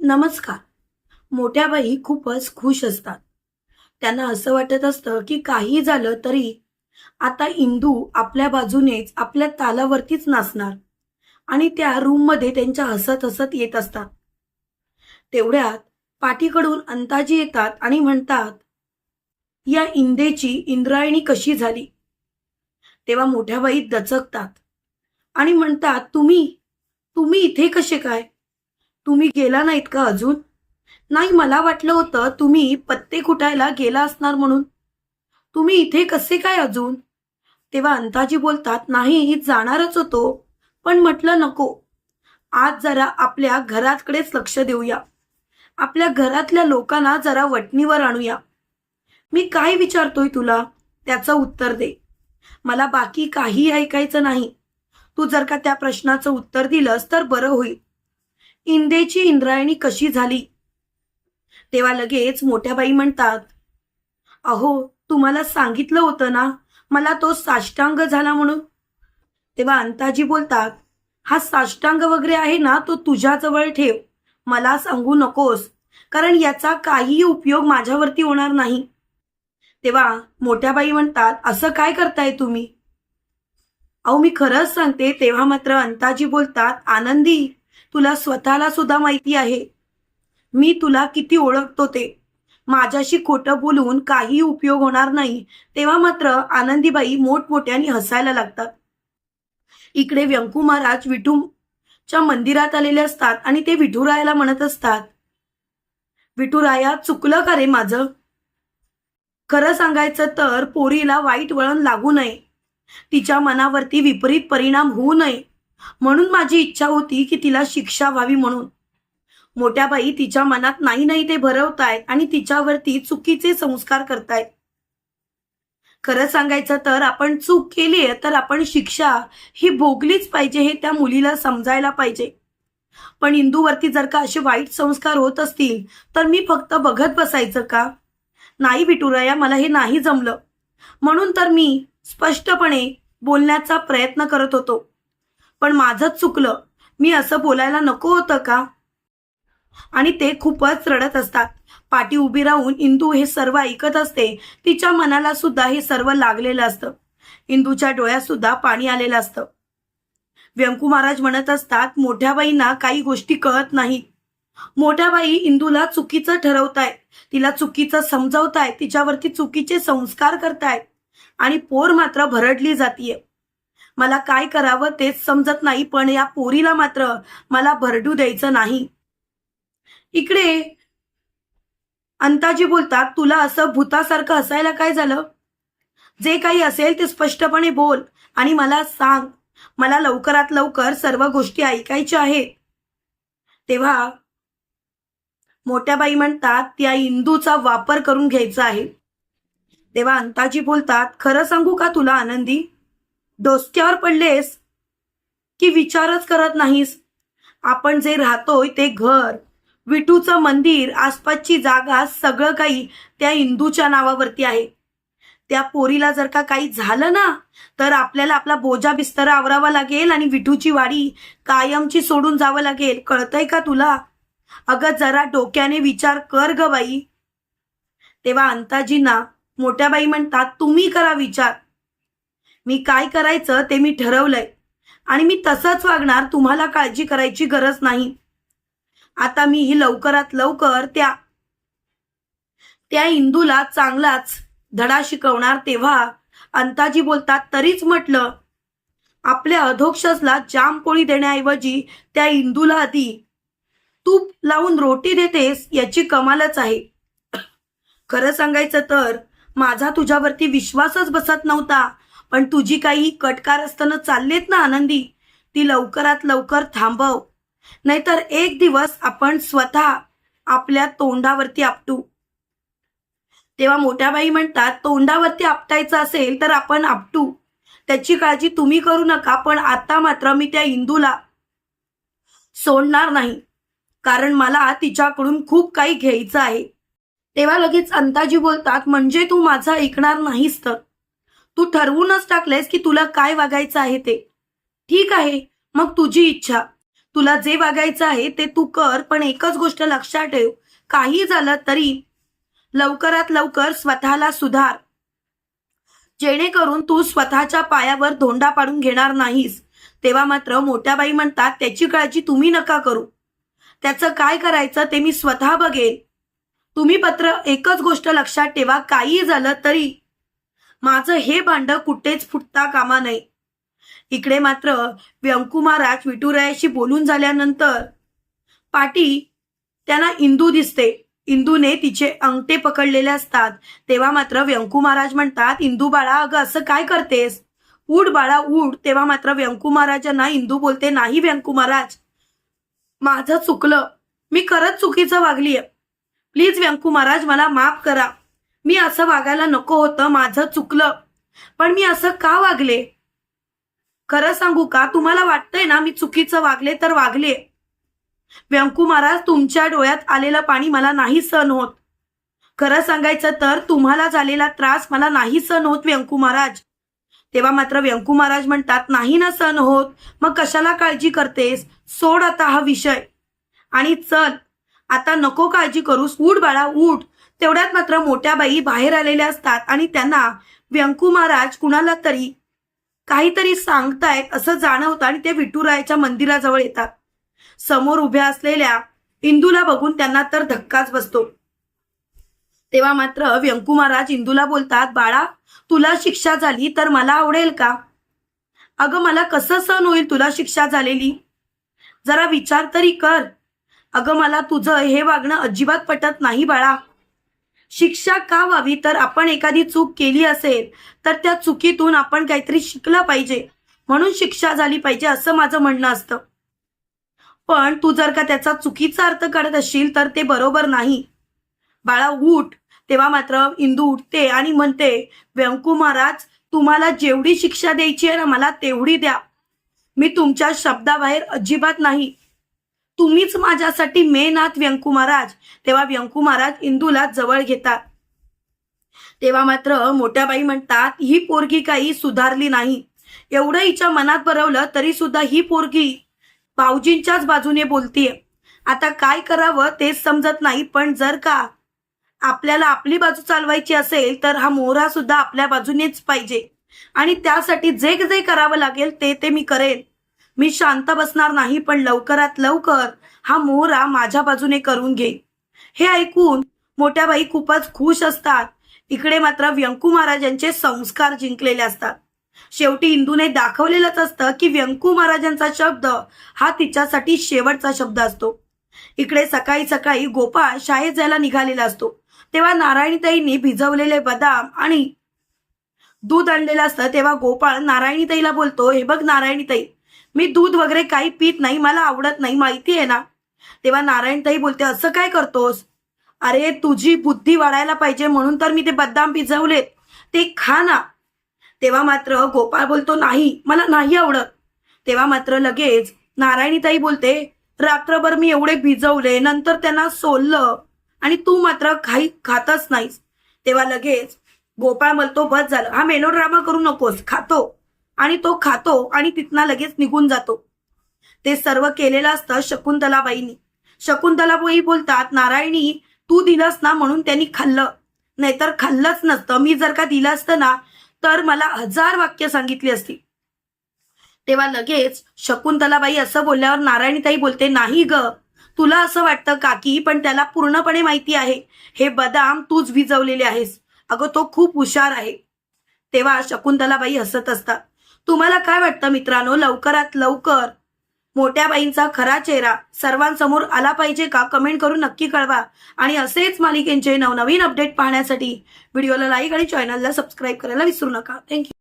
नमस्कार. मोठ्या बाई खूपच खुश असतात. त्यांना असं वाटत असतं की काही झालं तरी आता इंदू आपल्या बाजूनेच आपल्या तालावरतीच नाचणार आणि त्या रूममध्ये त्यांच्या हसत हसत येत असतात. तेवढ्यात पाठीकडून अंताजी येतात आणि म्हणतात या इंदेची इंद्रायणी कशी झाली? तेव्हा मोठ्या बाई दचकतात आणि म्हणतात तुम्ही तुम्ही इथे कसे काय? तुम्ही गेला नाहीत का अजून? नाही मला वाटलं होतं तुम्ही पत्ते कुटायला गेला असणार म्हणून. तुम्ही इथे कसे काय अजून? तेव्हा अंताजी बोलतात नाही जाणारच होतो पण म्हटलं नको. आज जरा आपल्या घरातकडेच लक्ष देऊया. आपल्या घरातल्या लोकांना जरा वटणीवर आणूया. मी काय विचारतोय तुला? त्याचं उत्तर दे. मला बाकी काही ऐकायचं नाही. तू जर का त्या प्रश्नाचं उत्तर दिलंस तर बरं होईल. इंदेची इंद्रायणी कशी झाली? तेव्हा लगेच मोठ्या बाई म्हणतात अहो तुम्हाला सांगितलं होतं ना मला तो साष्टांग झाला म्हणून. तेव्हा अंताजी बोलतात हा साष्टांग वगैरे आहे ना तो तुझ्याजवळ ठेव. मला सांगू नकोस कारण याचा काहीही उपयोग माझ्यावरती होणार नाही. तेव्हा मोठ्या बाई म्हणतात असं काय करताय तुम्ही? अहो मी खरंच सांगते. तेव्हा मात्र अंताजी बोलतात आनंदी तुला स्वतःला सुद्धा माहिती आहे. मी तुला किती ओळखतो ते. माझ्याशी खोटं बोलून काही उपयोग होणार नाही. तेव्हा मात्र आनंदीबाई मोठमोठ्याने हसायला लागतात. इकडे व्यंकू महाराज विठूच्या मंदिरात आलेले असतात आणि ते विठुरायाला म्हणत असतात विठुराया चुकलं का रे माझं? खरं सांगायचं तर पोरीला वाईट वळण लागू नये. तिच्या मनावरती विपरीत परिणाम होऊ नये. म्हणून माझी इच्छा होती की तिला शिक्षा व्हावी म्हणून. मोठ्या बाई तिच्या मनात नाही नाही ते भरवतायत आणि तिच्यावरती चुकीचे संस्कार करतायत खरं सांगायचं तर आपण चूक केली तर आपण शिक्षा ही भोगलीच पाहिजे हे त्या मुलीला समजायला पाहिजे. पण इंदूवरती जर का असे वाईट संस्कार होत असतील तर मी फक्त बघत बसायचं का? नाही विटुराया मला हे नाही जमलं. म्हणून तर मी स्पष्टपणे बोलण्याचा प्रयत्न करत होतो. पण माझंच चुकलं. मी असं बोलायला नको होतं का? आणि ते खूपच रडत असतात. पाठी उभी राहून इंदू हे सर्व ऐकत असते. तिच्या मनाला सुद्धा हे सर्व लागलेलं असतं. इंदूच्या डोळ्यात सुद्धा पाणी आलेलं असतं. व्यंकू महाराज म्हणत असतात मोठ्या बाईंना काही गोष्टी कळत नाही. मोठ्या बाई इंदूला चुकीचं ठरवताय तिला चुकीचं समजवताय तिच्यावरती चुकीचे संस्कार करतायत. आणि पोर मात्र भरडली जातीये. मला काय करावं तेच समजत नाही पण या पोरीला मात्र मला भरडू द्यायचं नाही. इकडे अंताजी बोलतात तुला असं भूतासारखं असायला काय झालं? जे काही असेल ते स्पष्टपणे बोल आणि मला सांग. मला लवकरात लवकर सर्व गोष्टी ऐकायच्या आहेत. तेव्हा मोठ्या बाई म्हणतात त्या इंदूचा वापर करून घ्यायचा आहे. तेव्हा अंताजी बोलतात खरं सांगू का तुला आनंदी? डोसक्यावर पडलेस की विचारच करत नाहीस? आपण जे राहतोय ते घर विठूचं मंदिर आसपासची जागा सगळं काही त्या इंदूच्या नावावरती आहे. त्या पोरीला जर का काही झालं ना तर आपल्याला आपला बोजा बिस्तरा आवरावा लागेल आणि विठूची वाडी कायमची सोडून जावं लागेल. कळतंय का तुला? अगं जरा डोक्याने विचार कर ग बाई. तेव्हा अंताजींना मोठ्या बाई म्हणतात तुम्ही करा विचार. मी काय करायचं ते मी ठरवलंय. आणि मी तसंच वागणार तुम्हाला काळजी करायची गरज नाही. आता मी ही लवकरात लवकर त्या त्या इंदूला चांगलाच धडा शिकवणार तेव्हा अंताजी बोलतात तरीच म्हटलं आपल्या अधोक्षसला जामपोळी देण्याऐवजी त्या इंदूला आधी तूप लावून रोटी देतेस याची कमालच आहे. खरं सांगायचं तर माझा तुझ्यावरती विश्वासच बसत नव्हता. पण तुझी काही कटकार असताना चाललेत ना आनंदी? ती लवकरात लवकर थांबव. नाहीतर एक दिवस आपण स्वतः आपल्या तोंडावरती आपटू. तेव्हा मोठ्या बाई म्हणतात तोंडावरती आपटायचं असेल तर आपण आपटू. त्याची काळजी तुम्ही करू नका पण आता मात्र मी त्या इंदूला सोडणार नाही. कारण मला तिच्याकडून खूप काही घ्यायचं आहे. तेव्हा लगेच अंताजी बोलतात म्हणजे तू माझं ऐकणार नाहीस तर? तू ठरवूनच टाकलेस की तुला काय वागायचं आहे ते. ठीक आहे मग तुझी इच्छा. तुला जे वागायचं आहे ते तू कर पण एकच गोष्ट लक्षात ठेव. काही झालं तरी लवकरात लवकर स्वतःला सुधार. जेणेकरून तू स्वतःच्या पायावर धोंडा पाडून घेणार नाहीस. तेव्हा मात्र मोठ्या बाई म्हणतात त्याची काळजी तुम्ही नका करू. त्याचं काय करायचं ते मी स्वतः बघेन. तुम्ही पत्र एकच गोष्ट लक्षात ठेवा काही झालं तरी माझं हे भांड कुठेच फुटता कामा नये. इकडे मात्र व्यंकू महाराज विठुरायाशी बोलून झाल्यानंतर पाटी त्यांना इंदू दिसते. इंदूने तिचे अंगठे पकडलेले असतात. तेव्हा मात्र व्यंकू महाराज म्हणतात इंदू बाळा अगं असं काय करतेस? उड बाळा उड तेव्हा मात्र व्यंकू महाराजांना इंदू बोलते नाही व्यंकू महाराज माझं चुकलं. मी खरंच चुकीचं वागलीय. प्लीज व्यंकू महाराज मला माफ करा. मी असं वागायला नको होतं माझं चुकलं. पण मी असं का वागले? खरं सांगू का? तुम्हाला वाटतंय ना मी चुकीचं वागले तर वागले. व्यंकू महाराज तुमच्या डोळ्यात आलेलं पाणी मला नाही सहन होत. खरं सांगायचं तर तुम्हाला झालेला त्रास मला नाही सहन होत व्यंकू महाराज. तेव्हा मात्र व्यंकू महाराज म्हणतात नाही ना सहन होत. मग कशाला काळजी करतेस? सोड आता हा विषय. आणि चल आता नको काळजी करूस. उठ बाळा उठ. तेवढ्यात मात्र मोठ्या बाई बाहेर आलेल्या असतात आणि त्यांना व्यंकू महाराज कुणाला तरी काहीतरी सांगतायत असं जाणवतं आणि ते विठुरायाच्या मंदिराजवळ येतात. समोर उभ्या असलेल्या इंदूला बघून त्यांना तर धक्काच बसतो. तेव्हा मात्र व्यंकू महाराज इंदूला बोलतात बाळा तुला शिक्षा झाली तर मला आवडेल का? अगं मला कसं सहन होईल तुला शिक्षा झालेली? जरा विचार तरी कर. अगं मला तुझं हे वागणं अजिबात पटत नाही बाळा. शिक्षा का व्हावी? तर आपण एखादी चूक केली असेल तर त्या चुकीतून आपण काहीतरी शिकलं पाहिजे. म्हणून शिक्षा झाली पाहिजे असं माझं म्हणणं असतं. पण तू जर का त्याचा चुकीचा अर्थ काढत असशील तर ते बरोबर नाही. बाळा उठ. तेव्हा मात्र इंदू उठते आणि म्हणते व्यंकू महाराज तुम्हाला जेवढी शिक्षा द्यायची आहे ना मला तेवढी द्या. मी तुमच्या शब्दाबाहेर अजिबात नाही. तुम्हीच माझ्यासाठी मेन आहात व्यंकू महाराज. तेव्हा व्यंकू महाराज इंदूला जवळ घेतात. तेव्हा मात्र मोठ्या बाई म्हणतात ही पोरगी काही सुधारली नाही. एवढं हिच्या मनात बरवलं तरी सुद्धा ही पोरगी भाऊजींच्याच बाजूने बोलतीये. आता काय करावं तेच समजत नाही पण जर का आपल्याला आपली बाजू चालवायची असेल तर हा मोहरा सुद्धा आपल्या बाजूनेच पाहिजे. आणि त्यासाठी जे जे करावं लागेल ते ते मी करेन. मी शांत बसणार नाही पण लवकरात लवकर हा मोहरा माझ्या बाजूने करून घे हे ऐकून मोठ्या बाई खूपच खुश असतात. इकडे मात्र व्यंकू महाराजांचे संस्कार जिंकलेले असतात. शेवटी इंदूने दाखवलेलंच असतं की व्यंकू महाराजांचा शब्द हा तिच्यासाठी शेवटचा शब्द असतो. इकडे सकाळी सकाळी गोपाळ शाळेत जायला निघालेला असतो. तेव्हा नारायणीताईंनी भिजवलेले बदाम आणि दूध आणलेलं असतं. तेव्हा गोपाळ नारायणीताईला बोलतो हे बघ नारायणीताई मी दूध वगैरे काही पीत नाही मला आवडत नाही माहिती आहे ना? तेव्हा नारायणताई बोलते असं काय करतोस? अरे तुझी बुद्धी वाढायला पाहिजे म्हणून तर मी ते बदाम भिजवलेत. ते खा ना. तेव्हा मात्र गोपाळ बोलतो नाही मला नाही आवडत. तेव्हा मात्र लगेच नारायणीताई बोलते रात्रभर मी एवढे भिजवले नंतर त्यांना सोललं आणि तू मात्र काही खातच नाहीस. तेव्हा लगेच गोपाळ म्हणतो बस झालं. हा मेलोड्रामा करू नकोस खातो. आणि तो खातो आणि तिथनं लगेच निघून जातो. ते सर्व केलेलं असतं शकुंतलाबाईंनी. शकुंतलाबाई बोलतात नारायणी तू दिलंस ना म्हणून त्यांनी खाल्लं. नाहीतर खाल्लंच नसतं. मी जर का दिलं असतं ना तर मला हजार वाक्य सांगितली असती. तेव्हा लगेच शकुंतलाबाई असं बोलल्यावर नारायणीताई बोलते नाही ग. तुला असं वाटतं काकी पण त्याला पूर्णपणे माहिती आहे. हे बदाम तूच विजवलेले आहेस. अगं तो खूप हुशार आहे. तेव्हा शकुंतलाबाई हसत असतात. तुम्हाला काय वाटतं मित्रांनो? लवकरात लवकर मोठ्या बाईंचा खरा चेहरा सर्वांसमोर आला पाहिजे का? कमेंट करून नक्की कळवा. आणि असेच मालिकेंचे नवनवीन अपडेट पाहण्यासाठी व्हिडिओला लाईक आणि चॅनलला सबस्क्राईब करायला विसरू नका. थँक्यू